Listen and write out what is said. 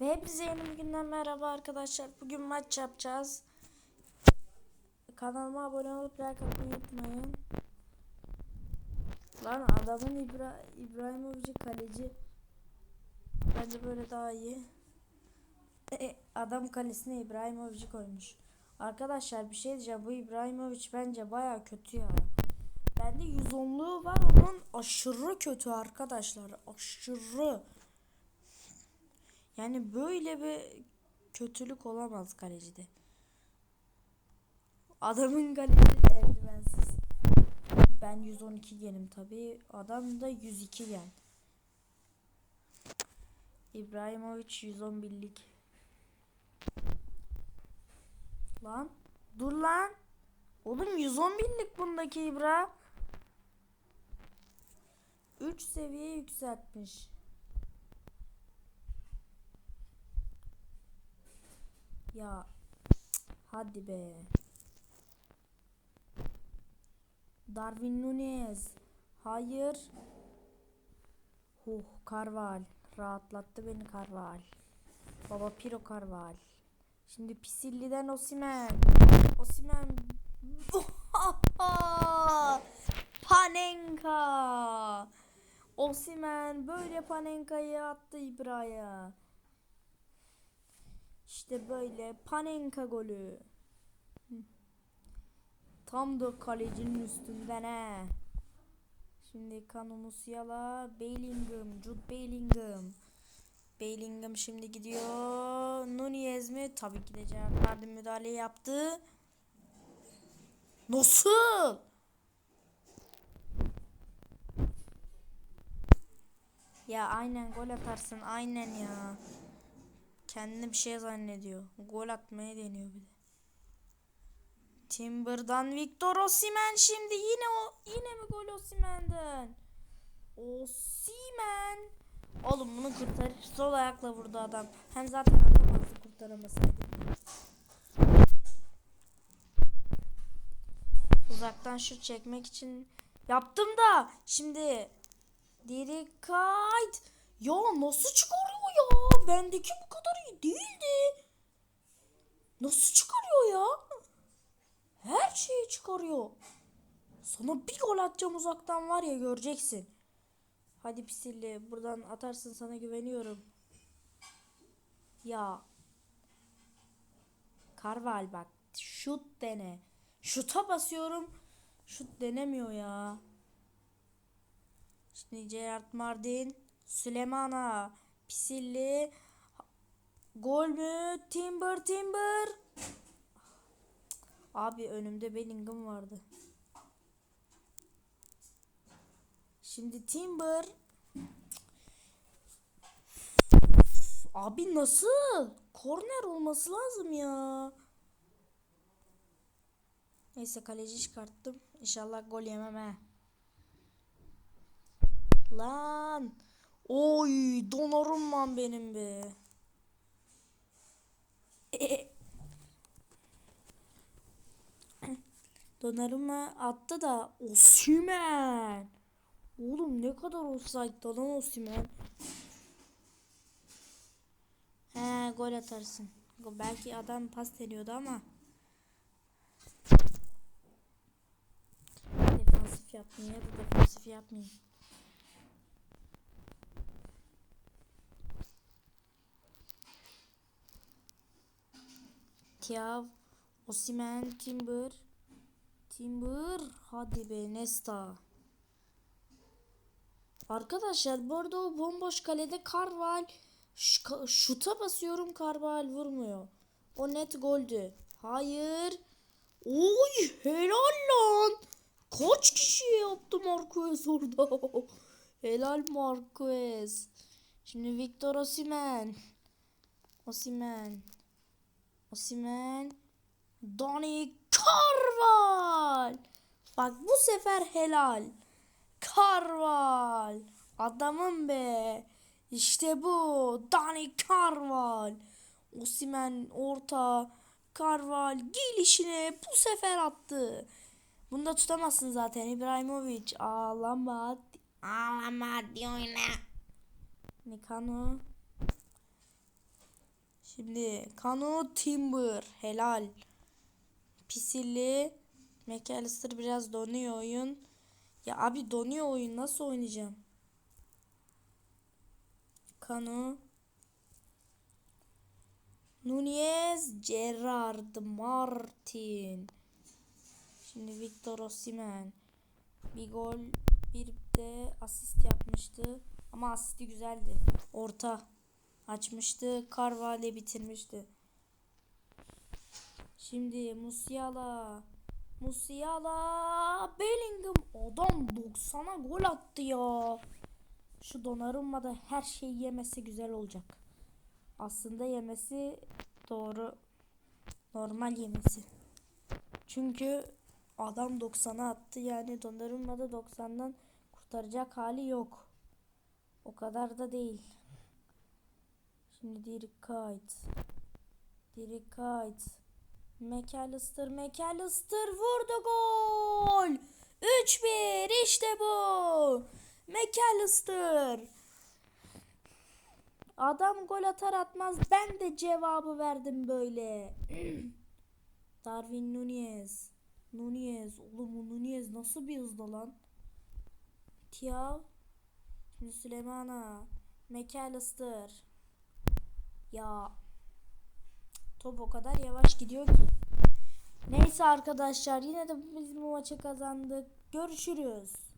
Ve hepinize yeni bir günden merhaba arkadaşlar. Bugün maç yapacağız. Kanalıma abone olup like atmayı unutmayın. Lan adamın İbra İbrahimovic'i kaleci. Bence böyle daha iyi. E, adam kalesine İbrahimovic'i koymuş. Arkadaşlar bir şey diyeceğim. Bu İbrahimovic bence baya kötü ya. Bende 110'luğu var onun aşırı kötü arkadaşlar. Aşırı. Yani böyle bir kötülük olamaz kalecide. Adamın kaleci de eldivensiz. Ben 112 genim tabi. Adam da 102 gen. İbrahimovic 111'lik. Lan dur lan. Oğlum 111'lik bundaki İbra. 3 seviye yükseltmiş. Ya hadi be. Darwin Nunez. Hayır. Huh Karval. Rahatlattı beni Karval. Baba Piro Karval. Şimdi Pisilli'den Osimen. Osimen. Panenka. Osimen böyle Panenka'yı attı İbra'ya. İşte böyle Panenka golü. Tam da kalecinin üstünden he. Şimdi Kanu Musiala, Bellingham, Jude Bellingham. Bellingham şimdi gidiyor. Nunez mi? Tabii ki de cevap verdi müdahale yaptı. Nasıl? Ya aynen gol atarsın aynen ya. Kendini bir şey zannediyor. Gol atmaya deniyor bir de. Timber'dan Victor Osimhen şimdi yine o yine mi gol Osimhen'den? Osimhen. Oğlum bunu kurtar. Sol ayakla vurdu adam. Hem zaten atamazdı kurtaramasaydı. Uzaktan şut çekmek için yaptım da şimdi Direkt kayıt. Ya nasıl çıkarıyor ya? Bendeki bu kadar iyi değildi. Nasıl çıkarıyor ya? Her şeyi çıkarıyor. Sana bir gol atacağım uzaktan var ya göreceksin. Hadi Pisilli buradan atarsın sana güveniyorum. Ya. Karval bak şut dene. Şuta basıyorum. Şut denemiyor ya. Şimdi Gerard Mardin, Süleymana, Pisilli, gol mü? Timber, Timber. Abi önümde Bellingham vardı. Şimdi Timber. Abi nasıl? Korner olması lazım ya. Neyse kaleci çıkarttım. İnşallah gol yemem he. Lan. Oy Donnarumma'm benim be. Donnarumma attı da Osimhen. Oğlum ne kadar offside lan Osimhen. He gol atarsın. Belki adam pas deniyordu ama. Defansif yapmayayım ya da defansif yapmayayım. Tiav, Osimen, Timber. Timber. Hadi be Nesta. Arkadaşlar bu arada o bomboş kalede Karval şuta basıyorum Karval vurmuyor. O net goldü. Hayır. Oy helal lan. Kaç kişi yaptı Marquez orada? helal Marquez. Şimdi Victor Osimen. Osimen. Osimen. Dani Carval. Bak bu sefer helal. Carval. Adamım be. İşte bu. Dani Carval. Osimen orta. Carval gelişine bu sefer attı. Bunu da tutamazsın zaten İbrahimovic. Ağlama. Ağlama diyor ne? Nikano. Şimdi Kanu Timber helal. Pisili McAllister biraz donuyor oyun. Ya abi donuyor oyun nasıl oynayacağım? Kanu Nunez Gerard Martin Şimdi Victor Osimhen bir gol bir de asist yapmıştı ama asisti güzeldi. Orta açmıştı. Carvalho bitirmişti. Şimdi Musiala Musiala Bellingham adam 90'a gol attı ya. Şu Donnarumma'da her şeyi yemesi güzel olacak. Aslında yemesi doğru normal yemesi. Çünkü adam 90'a attı yani Donnarumma'da 90'dan kurtaracak hali yok. O kadar da değil. Şimdi. Dirk Kuyt. McAllister, McAllister vurdu gol. 3-1 işte bu. McAllister. Adam gol atar atmaz ben de cevabı verdim böyle. Darwin Nunez. Nunez. Oğlum bu Nunez nasıl bir hızlı lan? Tiav. Şimdi Süleymana. McAllister. Ya top o kadar yavaş gidiyor ki. Neyse arkadaşlar yine de biz bu maçı kazandık. Görüşürüz.